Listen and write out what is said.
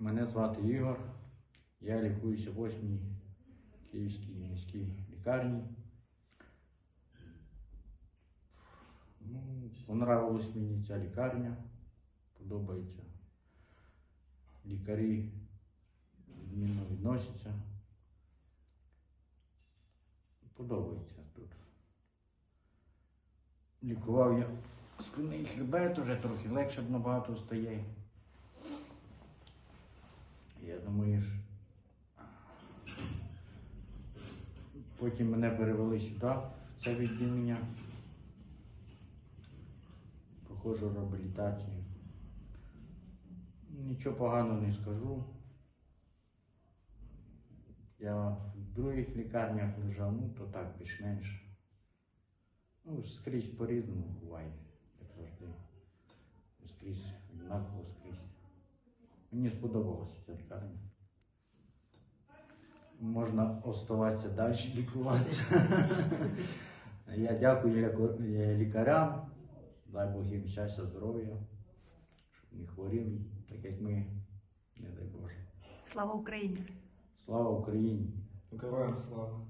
Мене звати Ігор. Я лікуюся в 8 Київській міській лікарні. Ну, понравилась мені ця лікарня. Подобається. Лікарі відмінно відносяться. Подобається тут. Лікував я спинний хребет, вже трохи легше набагато стає. Потім мене перевели сюди, це відділення. Проходжу реабілітацію. Нічого поганого не скажу. Я в других лікарнях лежав, ну то так більш-менш. Ну, скрізь по-різному буває, як завжди. Скрізь однаково скрізь. Мені сподобалася ця лікарня. Можна оставатися далі лікуватися. Я дякую лікарям. Дай Бог їм щастя, здоров'я, щоб не хворів, так як ми, не дай Боже. Слава Україні! Слава Україні! Героям слава.